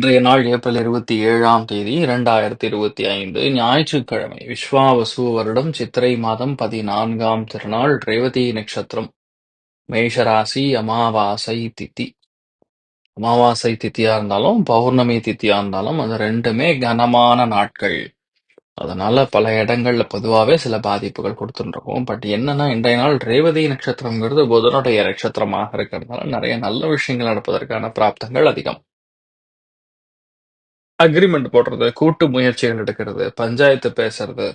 இன்றைய நாள் ஏப்ரல் இருபத்தி ஏழாம் தேதி இரண்டாயிரத்தி இருபத்தி ஐந்து ஞாயிற்றுக்கிழமை. விஸ்வாவசு வருடம் சித்திரை மாதம் பதினான்காம் திருநாள் ரேவதி நட்சத்திரம். மேஷராசி அமாவாசை தித்தி அமாவாசை தித்தியா இருந்தாலும் பௌர்ணமி தித்தியா இருந்தாலும் அது ரெண்டுமே கனமான நாட்கள். அதனால பல இடங்கள்ல பொதுவாகவே சில பாதிப்புகள் கொடுத்துருக்கோம் பட் என்னன்னா இன்றைய நாள் ரேவதி நட்சத்திரம்ங்கிறது புதனுடைய நட்சத்திரமாக இருக்கிறதுனால நிறைய நல்ல விஷயங்கள் நடப்பதற்கான பிராப்தங்கள் அதிகம். அக்ரிமெண்ட் போடுறது கூட்டு முயற்சிகள் எடுக்கிறது பஞ்சாயத்து பேசுறது.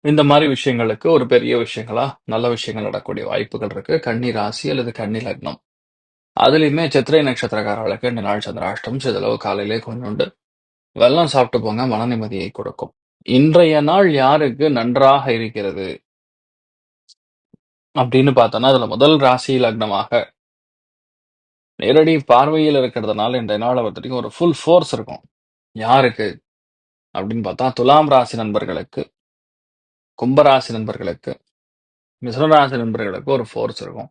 இந்த மாதிரி விஷயங்களுக்கு ஒரு பெரிய விஷயங்களா நல்ல விஷயங்கள் நடக்கக்கூடிய வாய்ப்புகள் இருக்கு. கன்னி ராசி அல்லது கன்னி லக்னம். அதுலயுமே சித்திரை நட்சத்திரக்காரர்களுக்கு இந்த நாள் சந்திராஷ்டம் சிதளவு காலையிலே கொஞ்சோண்டு வெள்ளம் சாப்பிட்டு போங்க மன நிம்மதியை கொடுக்கும். இன்றைய நாள் யாருக்கு நன்றாக இருக்கிறது? அப்படின்னு பார்த்தோன்னா அதுல முதல் ராசி லக்னமாக நேரடி பார்வையில் இருக்கிறதுனால இன்றைய நாளை பொறுத்தவரைக்கும் ஒரு ஃபுல் ஃபோர்ஸ் இருக்கும். யாருக்கு? அப்படின்னு பார்த்தா துலாம் ராசி நண்பர்களுக்கு கும்பராசி நண்பர்களுக்கு மிதுனராசி நண்பர்களுக்கு ஒரு ஃபோர்ஸ் இருக்கும்.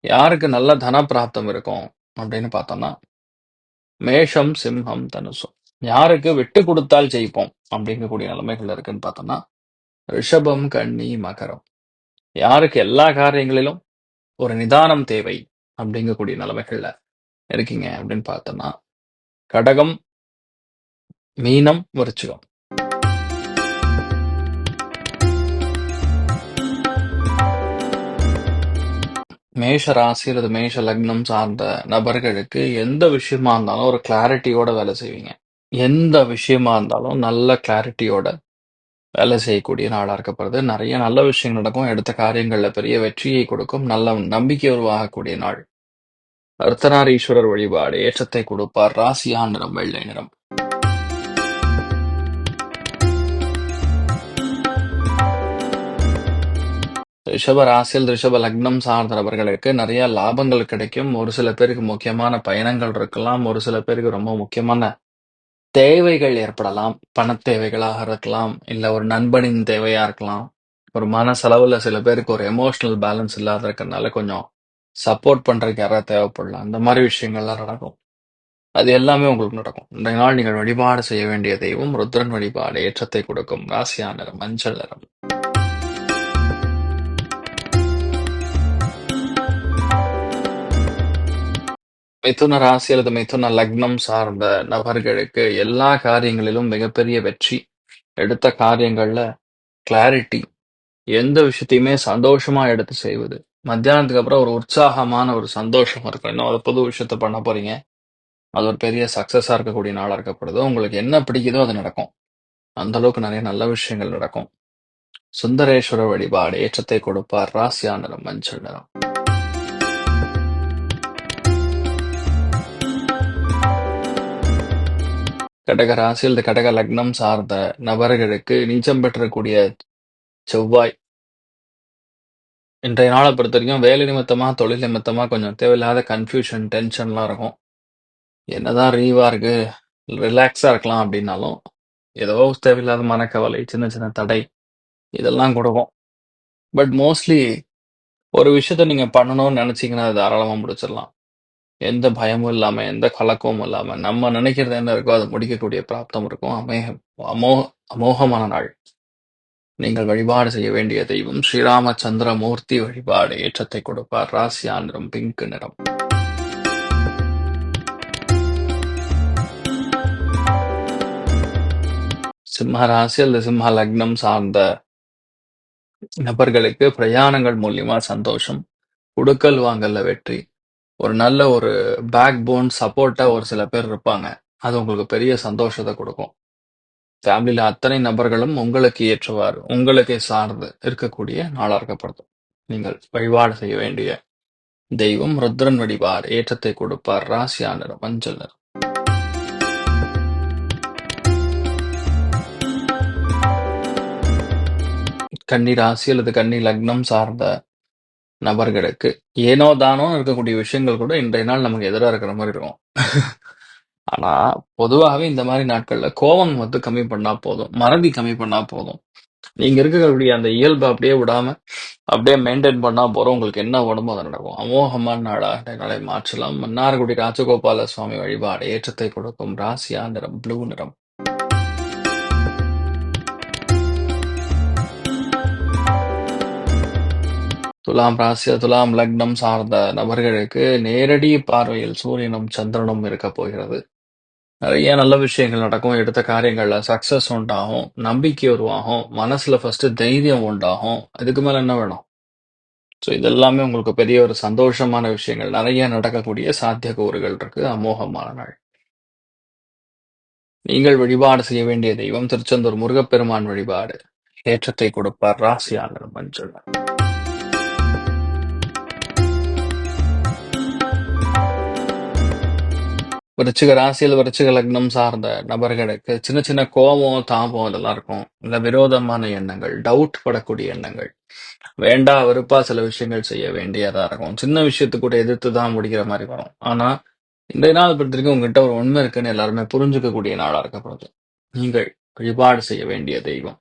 யாருக்கு நல்ல தன பிராப்தம் இருக்கும் அப்படின்னு பார்த்தோம்னா மேஷம் சிம்ஹம் தனுசம் யாருக்கு விட்டு கொடுத்தால் ஜெயிப்போம் அப்படிங்கக்கூடிய நிலைமைகள் இருக்குன்னு பார்த்தோம்னா ரிஷபம் கன்னி மகரம். யாருக்கு எல்லா காரியங்களிலும் ஒரு நிதானம் தேவை. அப்படிங்கக்கூடிய நிலைமைகள்ல இருக்கீங்க அப்படின்னு பார்த்தோம்னா கடகம் மீனம் விருச்சிகம். மேஷ ராசி அல்லது மேஷ லக்னம் சார்ந்த நபர்களுக்கு எந்த விஷயமா இருந்தாலும் ஒரு கிளாரிட்டியோட வேலை செய்வீங்க. எந்த விஷயமா இருந்தாலும் நல்ல கிளாரிட்டியோட வேலை செய்யக்கூடிய நாளா இருக்கப்படுது நிறைய நல்ல விஷயங்கள் நடக்கும். எடுத்த காரியங்களில் பெரிய வெற்றியை கொடுக்கும். நல்ல நம்பிக்கை உருவாகக்கூடிய நாள். அர்த்தநாரீஸ்வரர் வழிபாடு ஏற்றத்தை கொடுப்பார். ராசியா நிறம் வெள்ளை நிறம். ரிஷப ராசியில் ரிஷப லக்னம் சார்ந்த நபர்களுக்கு நிறைய லாபங்கள் கிடைக்கும். ஒரு சில பேருக்கு முக்கியமான பயணங்கள் இருக்கலாம். ஒரு சில பேருக்கு ரொம்ப முக்கியமான தேவைகள் ஏற்படலாம். பண தேவைகளாக இருக்கலாம். இல்ல ஒரு நண்பனின் தேவையா இருக்கலாம். ஒரு மன செலவுல சில பேருக்கு ஒரு எமோஷனல் பேலன்ஸ் இல்லாத இருக்கிறதுனால கொஞ்சம் சப்போர்ட் பண்றதுக்கு யாராவது தேவைப்படலாம். அந்த மாதிரி விஷயங்கள்லாம் நடக்கும். அது எல்லாமே உங்களுக்கு நடக்கும். இன்றைய நாள் நீங்கள் வழிபாடு செய்ய வேண்டிய தெய்வம் ருத்ரன் வழிபாடு. ஏற்றத்தை கொடுக்கும். ராசியா நிறம் மஞ்சள் நிறம். மிதுன ராசி அல்லது மிதுன லக்னம் சார்ந்த நபர்களுக்கு எல்லா காரியங்களிலும் மிகப்பெரிய வெற்றி. எடுத்த காரியங்கள்ல கிளாரிட்டி எந்த விஷயத்தையுமே சந்தோஷமா எடுத்து செய்வது. மத்தியானத்துக்கு அப்புறம் ஒரு உற்சாகமான ஒரு சந்தோஷம் இருக்கும். இன்னும் ஒரு புது விஷயத்த பண்ண போறீங்க. அது ஒரு பெரிய சக்சஸா இருக்கக்கூடிய நாளா இருக்கப்படுது. உங்களுக்கு என்ன பிடிக்குதோ அது நடக்கும். அந்த அளவுக்கு நிறைய நல்ல விஷயங்கள் நடக்கும். சுந்தரேஸ்வர வழிபாடு ஏற்றத்தை கொடுப்பார். ராசியா நிறம் மஞ்சள் நிறம் கடக ராசியில் கடக லக்னம் சார்ந்த நபர்களுக்கு நீச்சம் பெற்றக்கூடிய செவ்வாய் இன்றைய நாளை பொறுத்த வரைக்கும் வேலை நிமித்தமா தொழில் நிமித்தமா கொஞ்சம் தேவையில்லாத கன்ஃபியூஷன் டென்ஷன்லாம் இருக்கும். என்னதான் ரீவா இருக்கு ரிலாக்ஸா இருக்கலாம் அப்படின்னாலும் ஏதோ தேவையில்லாத மனக்கவலை சின்ன சின்ன தடை இதெல்லாம் கொடுக்கும். பட் மோஸ்ட்லி ஒரு விஷயத்த நீங்க பண்ணணும்னு நினைச்சீங்கன்னா அது தாராளமா முடிச்சிடலாம். எந்த பயமும் இல்லாம எந்த கலக்கமும் இல்லாம நம்ம நினைக்கிறது என்ன இருக்கோ அதை முடிக்கக்கூடிய பிராப்தம் இருக்கும். அமேக அமோ அமோகமான நாள். நீங்கள் வழிபாடு செய்ய வேண்டிய தெய்வம் ஸ்ரீராமச்சந்திரமூர்த்தி வழிபாடு. ஏற்றத்தை கொடுப்பார். ராசியா நிறம் பிங்க் நிறம். சிம்ம ராசி அல்லது சிம்ம லக்னம் சார்ந்த நபர்களுக்கு பிரயாணங்கள் மூலியமா சந்தோஷம் உடுக்கல் வாங்கல்ல வெற்றி ஒரு நல்ல ஒரு பேக் போன் சப்போர்ட்டா ஒரு சில பேர் இருப்பாங்க. அது உங்களுக்கு பெரிய சந்தோஷத்தை கொடுக்கும். ஃபேமிலியில அத்தனை நபர்களும் உங்களுக்கு ஏற்றவாறு உங்களுக்கே சார்ந்து இருக்கக்கூடிய நாளா நீங்கள் வழிபாடு செய்ய வேண்டிய தெய்வம் ருத்ரன் வடிவார். ஏற்றத்தை கொடுப்பார். ராசியா நிறம் மஞ்சள் நிறம். கன்னி ராசி அல்லது கன்னி லக்னம் சார்ந்த நபர்களுக்கு ஏனோ தானோ இருக்கக்கூடிய விஷயங்கள் கூட இன்றைய நாள் நமக்கு எதிராக இருக்கிற மாதிரி இருக்கும். ஆனா பொதுவாகவே இந்த மாதிரி நாட்கள்ல கோபம் வந்து கம்மி பண்ணா போதும். மறதி கம்மி பண்ணா போதும். நீங்க இருக்கக்கூடிய அந்த இயல்பை அப்படியே விடாம அப்படியே மெயின்டைன் பண்ணா போறோம் உங்களுக்கு என்ன உடம்போ அது நடக்கும். அமோகமான நாடாக நாளை மாற்றலாம். மன்னார்குடி ராஜகோபால சுவாமி வழிபாடு ஏற்றத்தை கொடுக்கும். ராசியா நிறம் ப்ளூ நிறம். துலாம் ராசிய துலாம் லக்னம் சார்ந்த நபர்களுக்கு நேரடி பார்வையில் சூரியனும் சந்திரனும் இருக்க போகிறது. நிறைய நல்ல விஷயங்கள் நடக்கும். எடுத்த காரியங்கள்ல சக்சஸ் உண்டாகும். நம்பிக்கை உருவாகும். மனசுல ஃபஸ்ட்டு தைரியம் உண்டாகும். அதுக்கு மேல என்ன வேணும்? ஸோ இதெல்லாமே உங்களுக்கு பெரிய ஒரு சந்தோஷமான விஷயங்கள். நிறைய நடக்கக்கூடிய சாத்தியக்கூறுகள் இருக்கு. அமோகமான நாள். நீங்கள் வழிபாடு செய்ய வேண்டிய தெய்வம் திருச்செந்தூர் முருகப்பெருமான் வழிபாடு. ஏற்றத்தை கொடுப்பார் ராசியாளர் மஞ்சள். விருச்சிக ராசியில் விருச்சிக லக்னம் சார்ந்த நபர்களுக்கு சின்ன சின்ன கோபம் தாபம் இதெல்லாம் இருக்கும். இல்ல விரோதமான எண்ணங்கள் டவுட் படக்கூடிய எண்ணங்கள். வேண்டா வெறுப்பா சில விஷயங்கள் செய்ய வேண்டியதா இருக்கும். சின்ன விஷயத்துக்கு கூட எதிர்த்து தான் முடிக்கிற மாதிரி வரும். ஆனா இன்றைய நாள் பொறுத்திருக்கும் உங்ககிட்ட ஒரு உண்மை இருக்குன்னு எல்லாருமே புரிஞ்சுக்கக்கூடிய நாளா இருக்கப்படுது. நீங்கள் வழிபாடு செய்ய வேண்டிய தெய்வம்.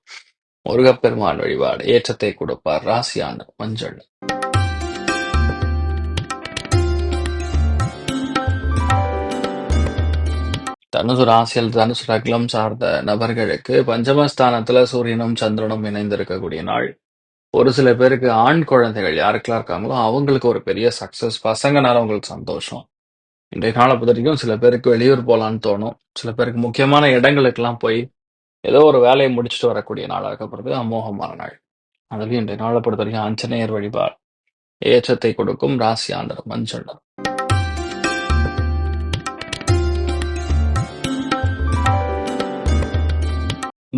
முருகப்பெருமான் வழிபாடு ஏற்றத்தை கொடுப்பார் ராசியான மஞ்சள். தனுசு ராசியில் தனுசு லக்னம் சார்ந்த நபர்களுக்கு பஞ்சமஸ்தானத்துல சூரியனும் சந்திரனும் இணைந்திருக்கக்கூடிய நாள். ஒரு சில பேருக்கு ஆண் குழந்தைகள் யாருக்கெல்லாம் இருக்காங்களோ அவங்களுக்கு ஒரு பெரிய சக்சஸ் பசங்கனால உங்களுக்கு சந்தோஷம். இன்றைய கால வரைக்கும் சில பேருக்கு வெளியூர் போகலான்னு தோணும். சில பேருக்கு முக்கியமான இடங்களுக்கெல்லாம் போய் ஏதோ ஒரு வேலையை முடிச்சுட்டு வரக்கூடிய நாளாக பிறகு அமோகமான நாள். அதுலேயும் இன்றைய நாளை பொறுத்த வரைக்கும் ஆஞ்சநேயர் வழிபாடு. ஏற்றத்தை கொடுக்கும் ராசி ஆண்டர் மஞ்சள்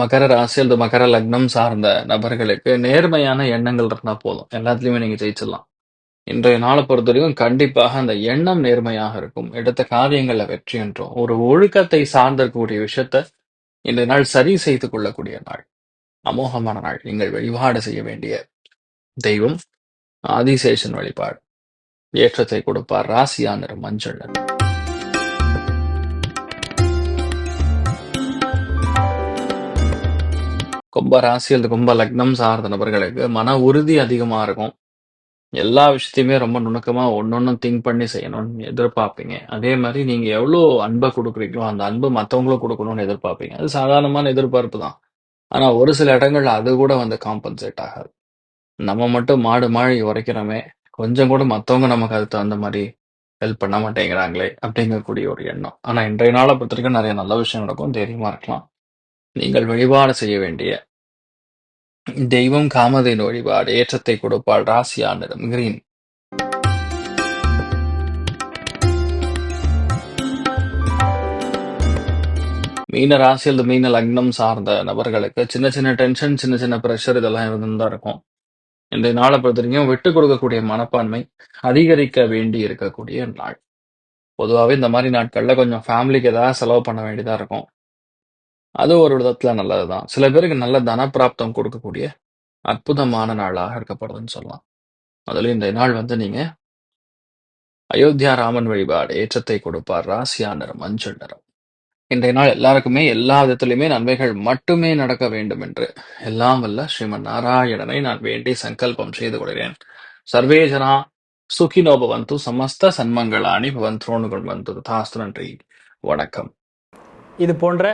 மகர ராசி அல்லது மகர லக்னம் சார்ந்த நபர்களுக்கு நேர்மையான எண்ணங்கள் இருந்தா போதும். எல்லாத்துலயுமே நீங்க ஜெயிச்சிடலாம். இன்றைய நாளை பொறுத்தவரைக்கும் கண்டிப்பாக அந்த எண்ணம் நேர்மையாக இருக்கும். எடுத்த காரியங்களை வெற்றி என்றும் ஒரு ஒழுக்கத்தை சார்ந்திருக்கக்கூடிய விஷயத்த இன்றைய நாள் சரி செய்து கொள்ளக்கூடிய நாள். அமோகமான நாள். நீங்கள் வழிபாடு செய்ய வேண்டிய தெய்வம் ஆதிசேஷன் வழிபாடு ஏற்றத்தை கொடுப்பார் ராசியானர் நிறம் மஞ்சள் கும்ப ராசி அல்லது கும்ப லக்னம் சார்ந்த நபர்களுக்கு மன உறுதி அதிகமாக இருக்கும். எல்லா விஷயத்தையுமே ரொம்ப நுணுக்கமாக ஒன்னொன்னும் திங்க் பண்ணி செய்யணும்னு எதிர்பார்ப்பீங்க. அதே மாதிரி நீங்கள் எவ்வளோ அன்பை கொடுக்குறீங்களோ அந்த அன்பு மற்றவங்களும் கொடுக்கணும்னு எதிர்பார்ப்பீங்க. அது சாதாரணமான எதிர்பார்ப்பு தான். ஆனால் ஒரு சில இடங்கள்ல அது கூட வந்து காம்பன்சேட் ஆகாது. நம்ம மட்டும் மாடு மாழி உரைக்கிறோமே கொஞ்சம் கூட மற்றவங்க நமக்கு அதுக்கு தகுந்த மாதிரி ஹெல்ப் பண்ண மாட்டேங்கிறாங்களே அப்படிங்கக்கூடிய ஒரு எண்ணம். ஆனால் இன்றைய நாளை பொறுத்த வரைக்கும் நிறைய நல்ல விஷயம் நடக்கும். தைரியமாக இருக்கலாம். நீங்கள் வழிபாடு செய்ய வேண்டிய தெய்வம் காமதேனு வழிபாடு ஏற்றத்தை கொடுப்பாள் ராசி ஆண்டிடம் கிரீன் மீன ராசி அல்லது மீன லக்னம் சார்ந்த நபர்களுக்கு சின்ன சின்ன டென்ஷன் சின்ன சின்ன ப்ரெஷர் இதெல்லாம் இருந்துதான் இருக்கும். இன்றைய நாளை பொறுத்த வரைக்கும் விட்டு கொடுக்கக்கூடிய மனப்பான்மை அதிகரிக்க வேண்டி இருக்கக்கூடிய நாள். பொதுவாகவே இந்த மாதிரி நாட்களில் கொஞ்சம் ஃபேமிலிக்கு ஏதாவது செலவு பண்ண வேண்டியதாக இருக்கும். அது ஒரு விதத்துல நல்லதுதான். சில பேருக்கு நல்ல தனப்பிராப்தம் கொடுக்கக்கூடிய அற்புதமான நாளாக இருக்கப்படுதுன்னு சொல்லலாம். அதுல இந்த நாள் வந்து நீங்க அயோத்தியா ராமன் வழிபாடு ஏற்றத்தை கொடுப்பார் ராசியா நிறம் மஞ்சள் நிறம். இன்றைய நாள் எல்லாருக்குமே எல்லா விதத்திலுமே நன்மைகள் மட்டுமே நடக்க வேண்டும் என்று எல்லாம் வல்ல ஸ்ரீமன் நாராயணனை நான் வேண்டி சங்கல்பம் செய்து கொள்கிறேன். சர்வே ஜனா சுகினோ பவந்து சமஸ்த சன்மங்களானி பவன் துரோணுகள் வந்து தாஸ்து நன்றி வணக்கம். இது போன்ற